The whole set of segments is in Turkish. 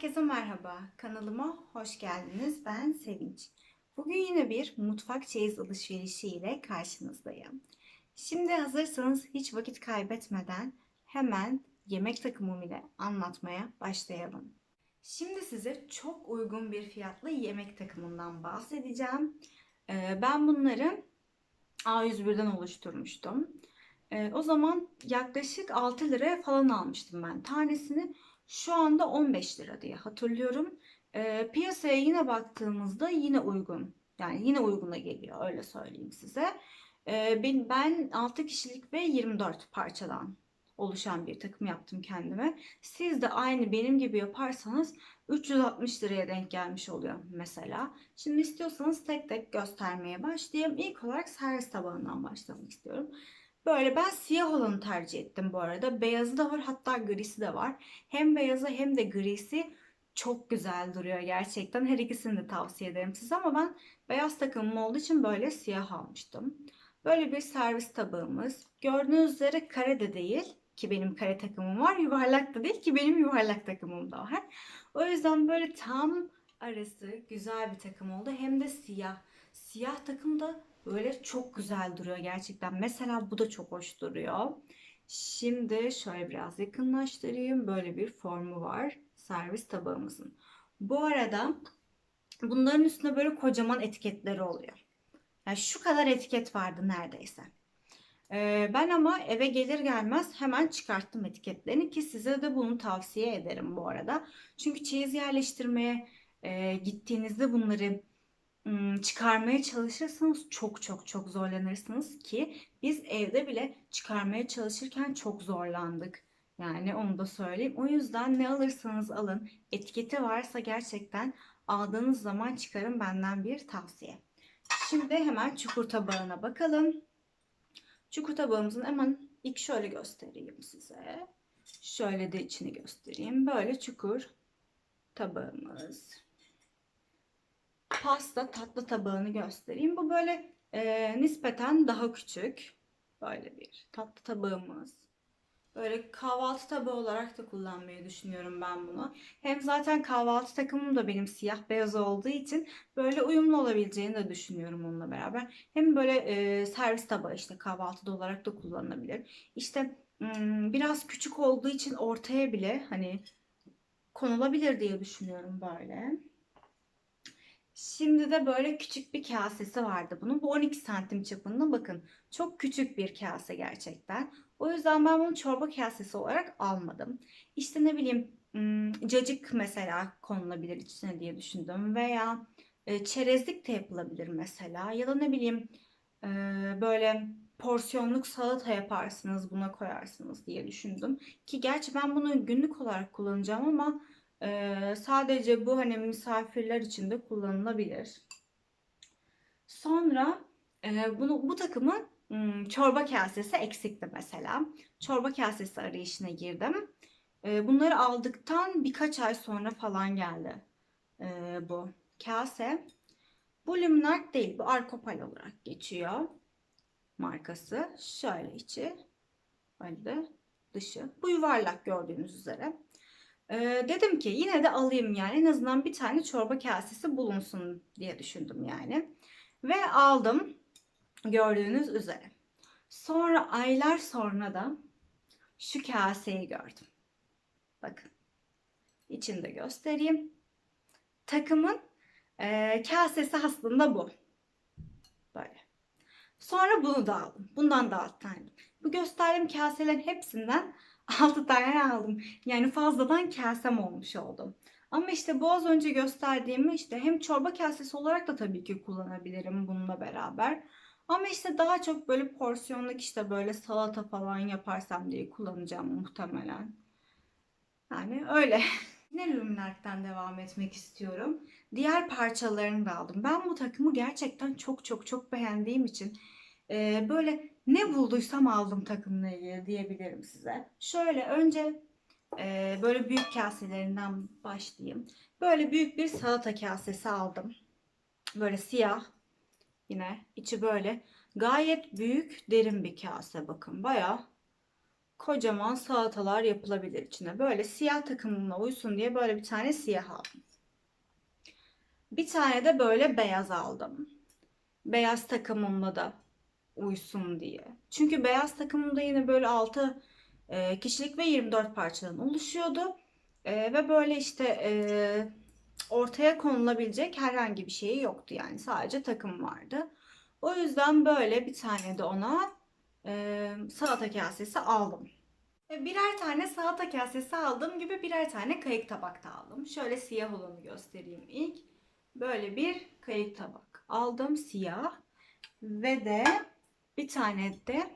Herkese merhaba. Kanalıma hoş geldiniz. Ben Sevinç. Bugün yine bir mutfak çeyiz alışverişi ile karşınızdayım. Şimdi hazırsanız hiç vakit kaybetmeden hemen yemek takımım ile anlatmaya başlayalım. Şimdi size çok uygun bir fiyatlı yemek takımından bahsedeceğim. Ee, Ben bunları A101'den oluşturmuştum. Ee, O zaman yaklaşık 6 liraya falan almıştım ben tanesini. Şu anda 15 lira diye hatırlıyorum. Ee, piyasaya yine baktığımızda yine uygun. Yani yine uyguna geliyor öyle söyleyeyim size. Ee, ben, ben 6 kişilik ve 24 parçadan oluşan bir takım yaptım kendime. Siz de aynı benim gibi yaparsanız 360 liraya denk gelmiş oluyor mesela. Şimdi istiyorsanız tek tek göstermeye başlayayım. İlk olarak servis tabağından başlamak istiyorum. Böyle ben siyah olanı tercih ettim bu arada. Beyazı da var hatta grisi de var. Hem beyazı hem de grisi çok güzel duruyor gerçekten. Her ikisini de tavsiye ederim size ama ben beyaz takımım olduğu için böyle siyah almıştım. Böyle bir servis tabağımız. Gördüğünüz üzere kare de değil ki benim kare takımım var. Yuvarlak da değil ki benim yuvarlak takımım da var. O yüzden böyle tam arası güzel bir takım oldu. Hem de siyah. Siyah takım da böyle çok güzel duruyor gerçekten. Mesela bu da çok hoş duruyor. Şimdi şöyle biraz yakınlaştırayım. Böyle bir formu var servis tabağımızın. Bu arada bunların üstünde böyle kocaman etiketleri oluyor. Yani şu kadar etiket vardı neredeyse. Ee, ben ama eve gelir gelmez hemen çıkarttım etiketlerini ki size de bunu tavsiye ederim bu arada. Çünkü çeyiz yerleştirmeye e, gittiğinizde bunları çıkarmaya çalışırsanız çok çok çok zorlanırsınız ki biz evde bile çıkarmaya çalışırken çok zorlandık. Yani onu da söyleyeyim. O yüzden ne alırsanız alın etiketi varsa gerçekten aldığınız zaman çıkarın benden bir tavsiye. Şimdi hemen çukur tabağına bakalım. Çukur tabağımızın hemen ilk şöyle göstereyim size. Şöyle de içini göstereyim. Böyle çukur tabağımız. Pasta tatlı tabağını göstereyim. Bu böyle e, nispeten daha küçük. Böyle bir tatlı tabağımız. Böyle kahvaltı tabağı olarak da kullanmayı düşünüyorum ben bunu. Hem zaten kahvaltı takımım da benim siyah beyaz olduğu için böyle uyumlu olabileceğini de düşünüyorum onunla beraber. Hem böyle e, servis tabağı işte kahvaltıda olarak da kullanılabilir. İşte hmm, biraz küçük olduğu için ortaya bile hani konulabilir diye düşünüyorum böyle. Şimdi de böyle küçük bir kasesi vardı bunun. Bu 12 santim çapında bakın. Çok küçük bir kase gerçekten. O yüzden ben bunu çorba kasesi olarak almadım. İşte ne bileyim hmm, cacık mesela konulabilir içine diye düşündüm. Veya e, çerezlik de yapılabilir mesela. Ya da ne bileyim e, böyle porsiyonluk salata yaparsınız buna koyarsınız diye düşündüm. Ki gerçi ben bunu günlük olarak kullanacağım ama ee, sadece bu hani misafirler için de kullanılabilir. Sonra e, bunu bu takımın hmm, çorba kasesi eksikti mesela. Çorba kasesi arayışına girdim. E, bunları aldıktan birkaç ay sonra falan geldi e, bu kase. Bu Luminart değil, bu Arkopal olarak geçiyor markası. Şöyle içi, böyle de dışı. Bu yuvarlak gördüğünüz üzere. Ee, dedim ki yine de alayım yani en azından bir tane çorba kasesi bulunsun diye düşündüm yani. Ve aldım gördüğünüz üzere. Sonra aylar sonra da şu kaseyi gördüm. Bakın. İçinde göstereyim. Takımın e, kasesi aslında bu. Böyle. Sonra bunu da aldım. Bundan da alt tane. Bu gösterdiğim kaselerin hepsinden 6 tane aldım. Yani fazladan kasem olmuş oldum. Ama işte bu az önce gösterdiğimi işte hem çorba kasesi olarak da tabii ki kullanabilirim bununla beraber. Ama işte daha çok böyle porsiyonluk işte böyle salata falan yaparsam diye kullanacağım muhtemelen. Yani öyle. Yine Luminart'tan devam etmek istiyorum. Diğer parçalarını da aldım. Ben bu takımı gerçekten çok çok çok beğendiğim için e, böyle ne bulduysam aldım takımla ilgili diyebilirim size. Şöyle önce e, böyle büyük kaselerinden başlayayım. Böyle büyük bir salata kasesi aldım. Böyle siyah. Yine içi böyle. Gayet büyük derin bir kase bakın. Baya kocaman salatalar yapılabilir içine. Böyle siyah takımına uysun diye böyle bir tane siyah aldım. Bir tane de böyle beyaz aldım. Beyaz takımımla da uysun diye. Çünkü beyaz takımımda yine böyle 6 kişilik ve 24 parçadan oluşuyordu. E, ve böyle işte e, ortaya konulabilecek herhangi bir şeyi yoktu yani sadece takım vardı. O yüzden böyle bir tane de ona e, salata kasesi aldım. Birer tane salata kasesi aldığım gibi birer tane kayık tabak da aldım. Şöyle siyah olanı göstereyim ilk. Böyle bir kayık tabak aldım siyah. Ve de bir tane de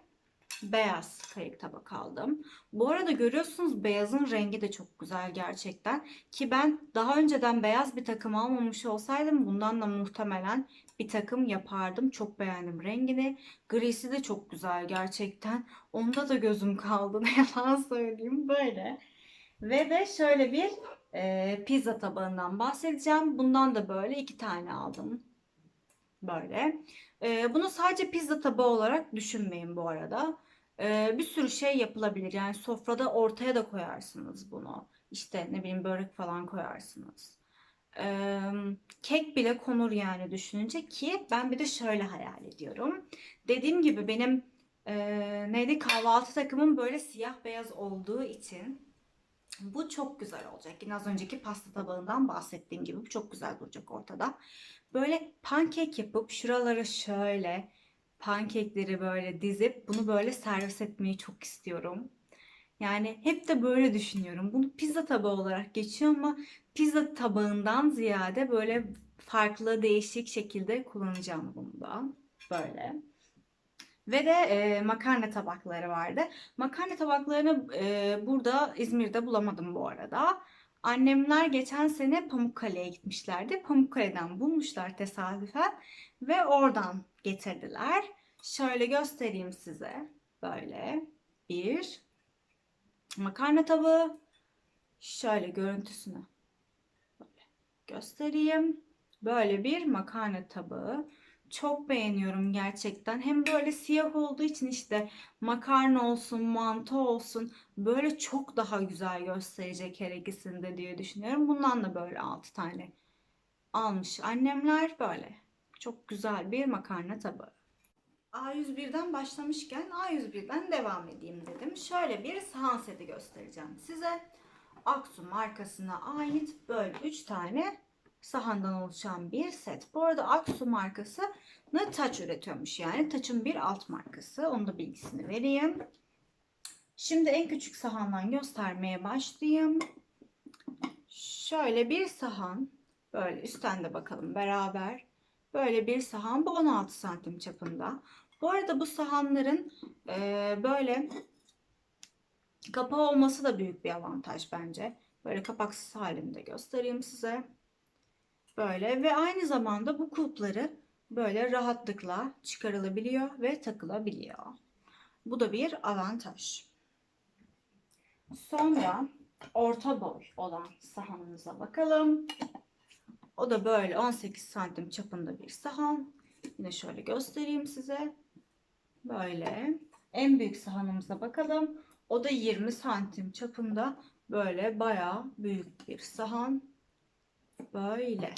beyaz kayık tabak aldım. Bu arada görüyorsunuz beyazın rengi de çok güzel gerçekten. Ki ben daha önceden beyaz bir takım almamış olsaydım bundan da muhtemelen bir takım yapardım. Çok beğendim rengini. Grisi de çok güzel gerçekten. Onda da gözüm kaldı ne yalan söyleyeyim böyle. Ve de şöyle bir e, pizza tabağından bahsedeceğim. Bundan da böyle iki tane aldım. Böyle. E, bunu sadece pizza tabağı olarak düşünmeyin bu arada. E, bir sürü şey yapılabilir. Yani sofrada ortaya da koyarsınız bunu. İşte ne bileyim börek falan koyarsınız. E, kek bile konur yani düşününce ki ben bir de şöyle hayal ediyorum. Dediğim gibi benim e, neydi kahvaltı takımım böyle siyah beyaz olduğu için bu çok güzel olacak. Yine az önceki pasta tabağından bahsettiğim gibi bu çok güzel duracak ortada. Böyle pankek yapıp şuralara şöyle pankekleri böyle dizip bunu böyle servis etmeyi çok istiyorum. Yani hep de böyle düşünüyorum. Bunu pizza tabağı olarak geçiyor ama pizza tabağından ziyade böyle farklı değişik şekilde kullanacağım bunu da. Böyle. Ve de e, makarna tabakları vardı. Makarna tabaklarını e, burada İzmir'de bulamadım bu arada. Annemler geçen sene Pamukkale'ye gitmişlerdi. Pamukkale'den bulmuşlar tesadüfen ve oradan getirdiler. Şöyle göstereyim size. Böyle bir makarna tabağı. Şöyle görüntüsünü böyle göstereyim. Böyle bir makarna tabağı. Çok beğeniyorum gerçekten. Hem böyle siyah olduğu için işte makarna olsun, mantı olsun böyle çok daha güzel gösterecek her ikisinde diye düşünüyorum. Bundan da böyle 6 tane almış annemler böyle. Çok güzel bir makarna tabağı. A101'den başlamışken A101'den devam edeyim dedim. Şöyle bir sahan seti göstereceğim size. Aksu markasına ait böyle 3 tane sahandan oluşan bir set. Bu arada Aksu markası taç üretiyormuş yani. Taç'ın bir alt markası. Onun da bilgisini vereyim. Şimdi en küçük sahandan göstermeye başlayayım. Şöyle bir sahan. Böyle üstten de bakalım beraber. Böyle bir sahan. Bu 16 santim çapında. Bu arada bu sahanların e, böyle kapağı olması da büyük bir avantaj bence. Böyle kapaksız halinde göstereyim size. Böyle ve aynı zamanda bu kulpları böyle rahatlıkla çıkarılabiliyor ve takılabiliyor. Bu da bir avantaj. Sonra orta boy olan sahanımıza bakalım. O da böyle 18 santim çapında bir sahan. Yine şöyle göstereyim size. Böyle. En büyük sahanımıza bakalım. O da 20 santim çapında. Böyle bayağı büyük bir sahan. Böyle.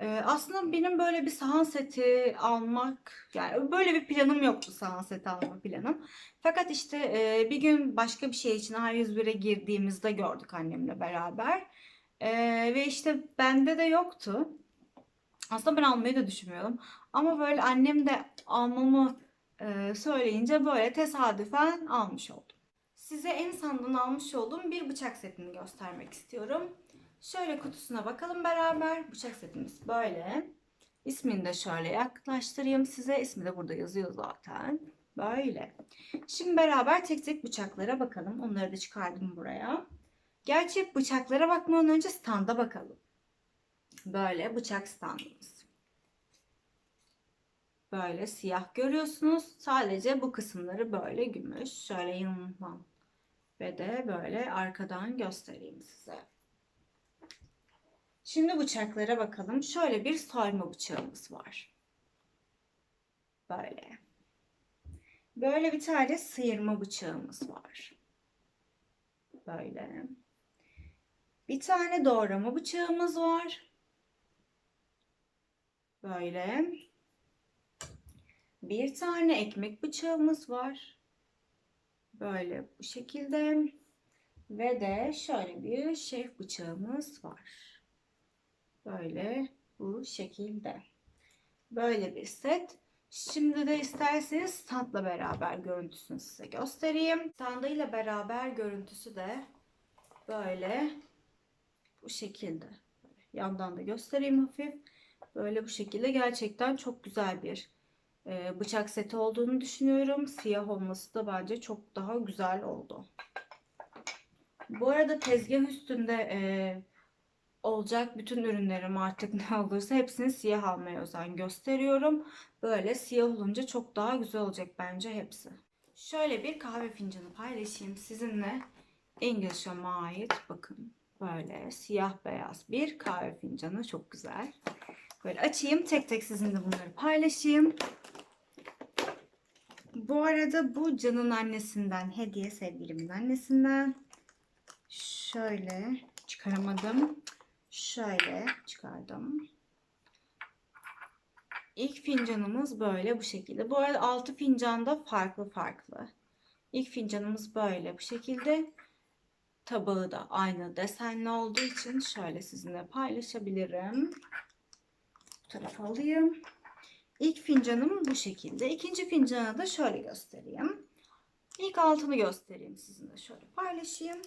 Ee, aslında benim böyle bir sahan seti almak yani böyle bir planım yoktu sahan seti alma planım. Fakat işte e, bir gün başka bir şey için A101'e girdiğimizde gördük annemle beraber. E, ve işte bende de yoktu. Aslında ben almayı da düşünmüyordum. Ama böyle annem de almamı e, söyleyince böyle tesadüfen almış oldum. Size en sandığın almış olduğum bir bıçak setini göstermek istiyorum. Şöyle kutusuna bakalım beraber. Bıçak setimiz böyle. İsmini de şöyle yaklaştırayım size. İsmi de burada yazıyor zaten. Böyle. Şimdi beraber tek tek bıçaklara bakalım. Onları da çıkardım buraya. Gerçi bıçaklara bakmadan önce standa bakalım. Böyle bıçak standımız. Böyle siyah görüyorsunuz. Sadece bu kısımları böyle gümüş. Şöyle yanından ve de böyle arkadan göstereyim size. Şimdi bıçaklara bakalım. Şöyle bir soyma bıçağımız var. Böyle. Böyle bir tane sıyırma bıçağımız var. Böyle. Bir tane doğrama bıçağımız var. Böyle. Bir tane ekmek bıçağımız var. Böyle bu şekilde. Ve de şöyle bir şef bıçağımız var. Böyle bu şekilde. Böyle bir set. Şimdi de isterseniz standla beraber görüntüsünü size göstereyim. Standıyla beraber görüntüsü de böyle bu şekilde. Yandan da göstereyim hafif. Böyle bu şekilde gerçekten çok güzel bir e, bıçak seti olduğunu düşünüyorum. Siyah olması da bence çok daha güzel oldu. Bu arada tezgah üstünde e, olacak bütün ürünlerim artık ne olursa hepsini siyah almaya özen gösteriyorum. Böyle siyah olunca çok daha güzel olacak bence hepsi. Şöyle bir kahve fincanı paylaşayım sizinle. English'e ait bakın böyle siyah beyaz bir kahve fincanı çok güzel. Böyle açayım tek tek sizinle bunları paylaşayım. Bu arada bu Can'ın annesinden hediye sevgilimin annesinden. Şöyle çıkaramadım. Şöyle çıkardım. İlk fincanımız böyle bu şekilde. Bu arada altı fincan da farklı farklı. İlk fincanımız böyle bu şekilde. Tabağı da aynı desenli olduğu için şöyle sizinle paylaşabilirim. Bu tarafa alayım. İlk fincanım bu şekilde. İkinci fincanı da şöyle göstereyim. İlk altını göstereyim sizinle şöyle paylaşayım.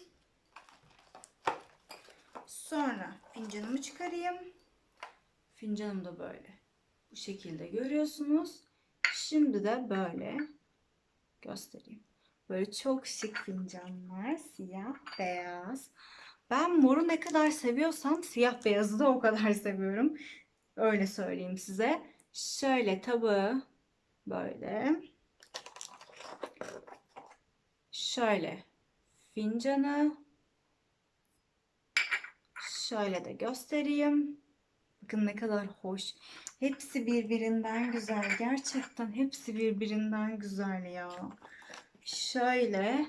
Sonra fincanımı çıkarayım. Fincanım da böyle. Bu şekilde görüyorsunuz. Şimdi de böyle göstereyim. Böyle çok şık fincanlar. Siyah, beyaz. Ben moru ne kadar seviyorsam siyah beyazı da o kadar seviyorum. Öyle söyleyeyim size. Şöyle tabağı böyle. Şöyle fincanı Şöyle de göstereyim. Bakın ne kadar hoş. Hepsi birbirinden güzel. Gerçekten hepsi birbirinden güzel ya. Şöyle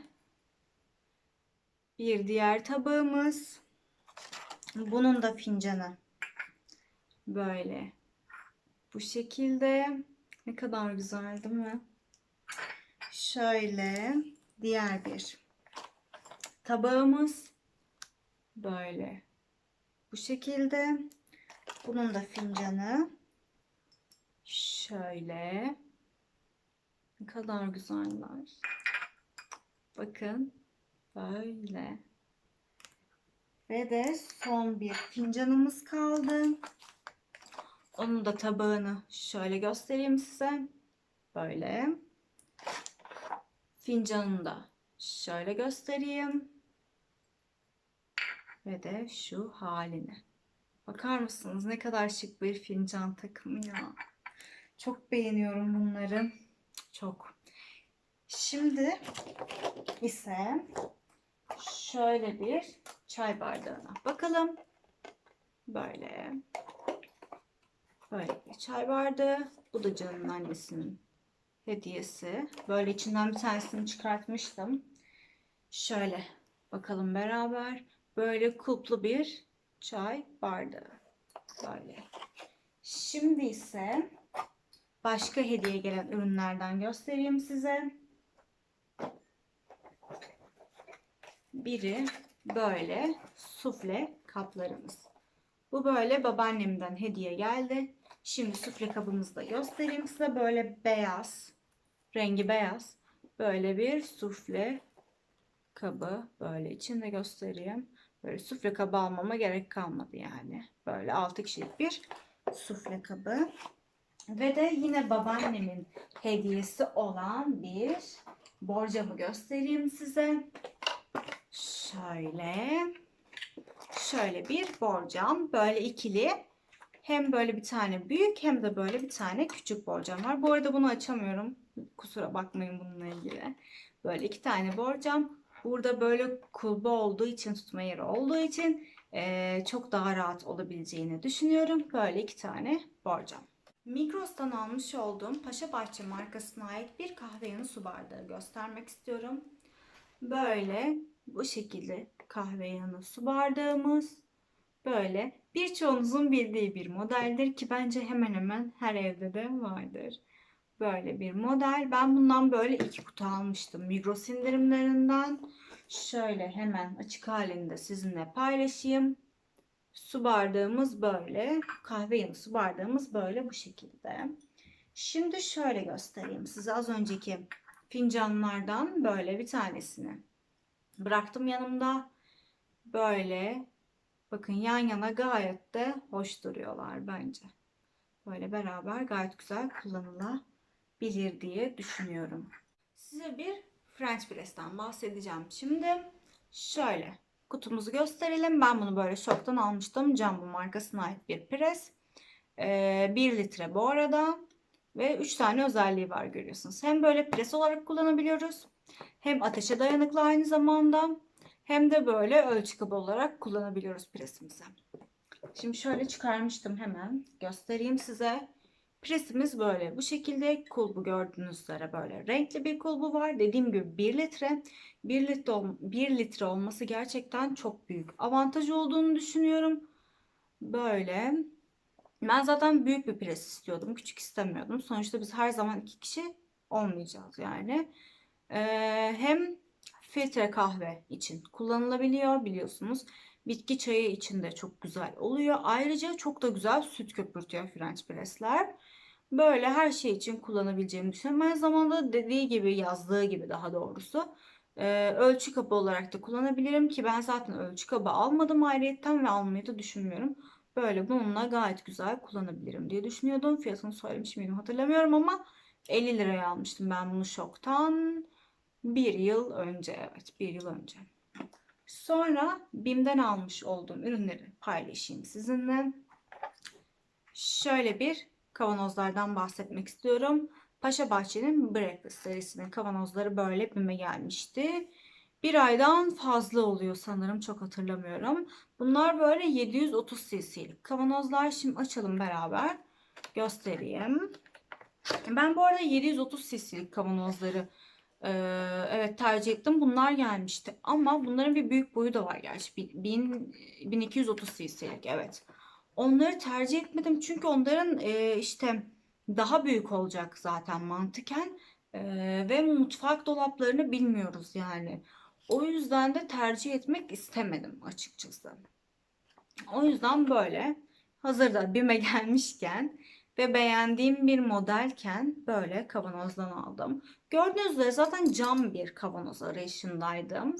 bir diğer tabağımız. Bunun da fincanı. Böyle. Bu şekilde. Ne kadar güzel değil mi? Şöyle diğer bir tabağımız. Böyle. Bu şekilde. Bunun da fincanı. Şöyle. Ne kadar güzeller. Bakın. Böyle. Ve de son bir fincanımız kaldı. Onun da tabağını şöyle göstereyim size. Böyle. Fincanını da şöyle göstereyim ve de şu haline. Bakar mısınız ne kadar şık bir fincan takımı ya. Çok beğeniyorum bunları. Çok. Şimdi ise şöyle bir çay bardağına bakalım. Böyle. Böyle bir çay bardağı. Bu da canın annesinin hediyesi. Böyle içinden bir tanesini çıkartmıştım. Şöyle bakalım beraber böyle kulplu bir çay bardağı. Böyle. Şimdi ise başka hediye gelen ürünlerden göstereyim size. Biri böyle sufle kaplarımız. Bu böyle babaannemden hediye geldi. Şimdi sufle kabımızı da göstereyim size. Böyle beyaz, rengi beyaz. Böyle bir sufle kabı. Böyle içinde göstereyim. Böyle sufle kabı almama gerek kalmadı yani. Böyle 6 kişilik bir sufle kabı. Ve de yine babaannemin hediyesi olan bir borcamı göstereyim size. Şöyle. Şöyle bir borcam. Böyle ikili. Hem böyle bir tane büyük hem de böyle bir tane küçük borcam var. Bu arada bunu açamıyorum. Kusura bakmayın bununla ilgili. Böyle iki tane borcam. Burada böyle kulbu olduğu için tutma yeri olduğu için e, çok daha rahat olabileceğini düşünüyorum. Böyle iki tane borcam. Migros'tan almış olduğum Paşa Bahçe markasına ait bir kahve yanı su bardağı göstermek istiyorum. Böyle bu şekilde kahve yanı su bardağımız. Böyle birçoğunuzun bildiği bir modeldir ki bence hemen hemen her evde de vardır. Böyle bir model. Ben bundan böyle iki kutu almıştım Migros indirimlerinden. Şöyle hemen açık halinde sizinle paylaşayım. Su bardağımız böyle. Kahve yanı su bardağımız böyle bu şekilde. Şimdi şöyle göstereyim size az önceki fincanlardan böyle bir tanesini bıraktım yanımda. Böyle bakın yan yana gayet de hoş duruyorlar bence. Böyle beraber gayet güzel kullanılabilir diye düşünüyorum. Size bir French press'ten bahsedeceğim. Şimdi şöyle kutumuzu gösterelim. Ben bunu böyle şoktan almıştım. Jumbo markasına ait bir pres. Ee, 1 litre bu arada. Ve 3 tane özelliği var görüyorsunuz. Hem böyle pres olarak kullanabiliyoruz. Hem ateşe dayanıklı aynı zamanda. Hem de böyle ölçü kabı olarak kullanabiliyoruz presimizi. Şimdi şöyle çıkarmıştım hemen. Göstereyim size. Presimiz böyle. Bu şekilde kulbu gördüğünüz üzere böyle renkli bir kulbu var. Dediğim gibi 1 litre. 1 litre, 1 litre olması gerçekten çok büyük avantaj olduğunu düşünüyorum. Böyle. Ben zaten büyük bir pres istiyordum. Küçük istemiyordum. Sonuçta biz her zaman iki kişi olmayacağız yani. Ee, hem filtre kahve için kullanılabiliyor biliyorsunuz. Bitki çayı için de çok güzel oluyor. Ayrıca çok da güzel süt köpürtüyor French press'ler. Böyle her şey için kullanabileceğimi düşünüyorum. Aynı zamanda dediği gibi yazdığı gibi daha doğrusu e, ölçü kabı olarak da kullanabilirim ki ben zaten ölçü kabı almadım ayrıyetten ve almayı da düşünmüyorum. Böyle bununla gayet güzel kullanabilirim diye düşünüyordum. Fiyatını söylemiş miydim hatırlamıyorum ama 50 liraya almıştım ben bunu şoktan. Bir yıl önce evet bir yıl önce. Sonra BİM'den almış olduğum ürünleri paylaşayım sizinle. Şöyle bir kavanozlardan bahsetmek istiyorum. Paşa Bahçe'nin Breakfast serisinin kavanozları böyle BİM'e gelmişti. Bir aydan fazla oluyor sanırım çok hatırlamıyorum. Bunlar böyle 730 cc'lik kavanozlar. Şimdi açalım beraber göstereyim. Ben bu arada 730 cc'lik kavanozları e, evet tercih ettim. Bunlar gelmişti. Ama bunların bir büyük boyu da var gerçi. 1000, 1230 cc'lik evet. Onları tercih etmedim çünkü onların e, işte daha büyük olacak zaten mantıken. E, ve mutfak dolaplarını bilmiyoruz yani. O yüzden de tercih etmek istemedim açıkçası. O yüzden böyle hazırda BİM'e gelmişken ve beğendiğim bir modelken böyle kavanozdan aldım. Gördüğünüz üzere zaten cam bir kavanoz arayışındaydım.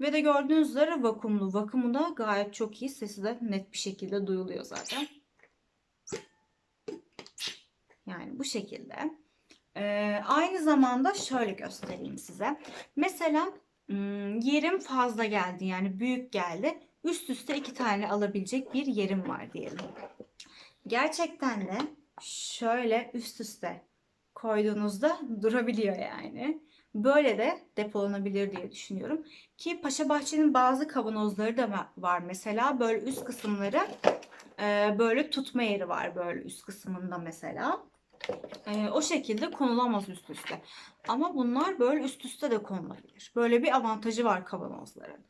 Ve de gördüğünüz üzere vakumlu. Vakumu da gayet çok iyi. Sesi de net bir şekilde duyuluyor zaten. Yani bu şekilde. Ee, aynı zamanda şöyle göstereyim size. Mesela Hmm, yerim fazla geldi yani büyük geldi. Üst üste iki tane alabilecek bir yerim var diyelim. Gerçekten de şöyle üst üste koyduğunuzda durabiliyor yani. Böyle de depolanabilir diye düşünüyorum. Ki Paşa Bahçe'nin bazı kavanozları da var mesela. Böyle üst kısımları e, böyle tutma yeri var böyle üst kısmında mesela. E, o şekilde konulamaz üst üste. Ama bunlar böyle üst üste de konulabilir. Böyle bir avantajı var kavanozların.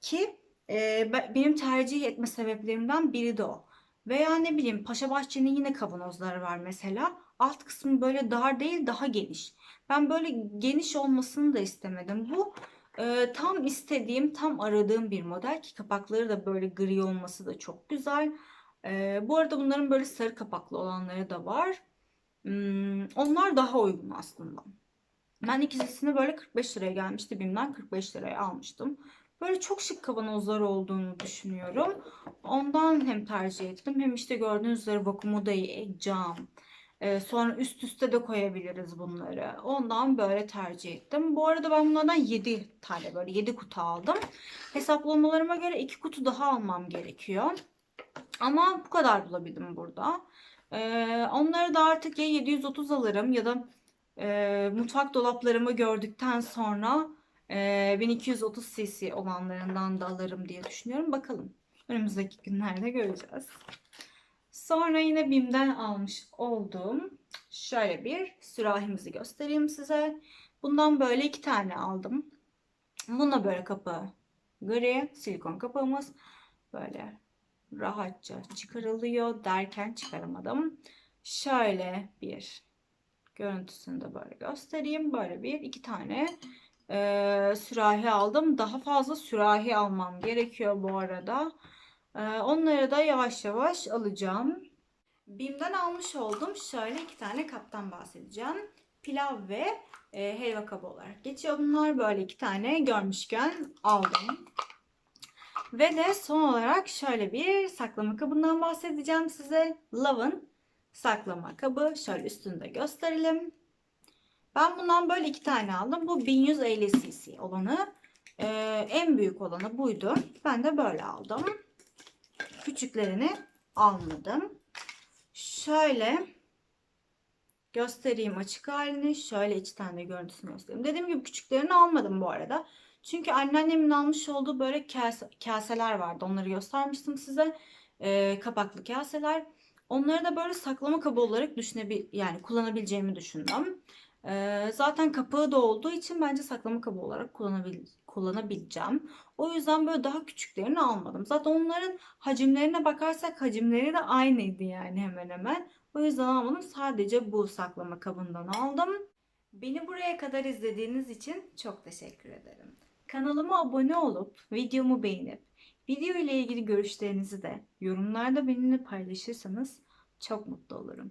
Ki e, benim tercih etme sebeplerimden biri de o. Veya ne bileyim Paşa Bahçe'nin yine kavanozları var mesela. Alt kısmı böyle dar değil daha geniş. Ben böyle geniş olmasını da istemedim. Bu e, tam istediğim, tam aradığım bir model ki kapakları da böyle gri olması da çok güzel. E, bu arada bunların böyle sarı kapaklı olanları da var. Hmm, onlar daha uygun aslında. Ben ikisini böyle 45 liraya gelmişti. BİM'den 45 liraya almıştım. Böyle çok şık kavanozlar olduğunu düşünüyorum. Ondan hem tercih ettim hem işte gördüğünüz üzere vakumu da iyi, cam. Ee, sonra üst üste de koyabiliriz bunları. Ondan böyle tercih ettim. Bu arada ben bunlardan 7 tane böyle 7 kutu aldım. Hesaplamalarıma göre 2 kutu daha almam gerekiyor. Ama bu kadar bulabildim burada. Ee, onları da artık ya 730 alırım ya da e, mutfak dolaplarımı gördükten sonra e, 1230 cc olanlarından da alırım diye düşünüyorum. Bakalım. Önümüzdeki günlerde göreceğiz. Sonra yine BİM'den almış olduğum şöyle bir sürahimizi göstereyim size. Bundan böyle iki tane aldım. Bunda böyle kapağı gri, silikon kapağımız böyle rahatça çıkarılıyor derken çıkaramadım. Şöyle bir görüntüsünü de böyle göstereyim. Böyle bir iki tane e, sürahi aldım. Daha fazla sürahi almam gerekiyor bu arada. E, onları da yavaş yavaş alacağım. Bim'den almış olduğum şöyle iki tane kaptan bahsedeceğim. Pilav ve e, helva kabı olarak geçiyor. Bunlar böyle iki tane görmüşken aldım. Ve de son olarak şöyle bir saklama kabından bahsedeceğim size. Love'ın saklama kabı. Şöyle üstünde gösterelim. Ben bundan böyle iki tane aldım. Bu 1150 cc olanı. Ee, en büyük olanı buydu. Ben de böyle aldım. Küçüklerini almadım. Şöyle göstereyim açık halini. Şöyle iki tane görüntüsünü göstereyim. Dediğim gibi küçüklerini almadım bu arada. Çünkü anneannemin almış olduğu böyle kase, kaseler vardı. Onları göstermiştim size. Ee, kapaklı kaseler. Onları da böyle saklama kabı olarak düşünebil yani kullanabileceğimi düşündüm. Ee, zaten kapağı da olduğu için bence saklama kabı olarak kullanabil kullanabileceğim. O yüzden böyle daha küçüklerini almadım. Zaten onların hacimlerine bakarsak hacimleri de aynıydı yani hemen hemen. O yüzden almadım. Sadece bu saklama kabından aldım. Beni buraya kadar izlediğiniz için çok teşekkür ederim. Kanalıma abone olup videomu beğenip video ile ilgili görüşlerinizi de yorumlarda benimle paylaşırsanız çok mutlu olurum.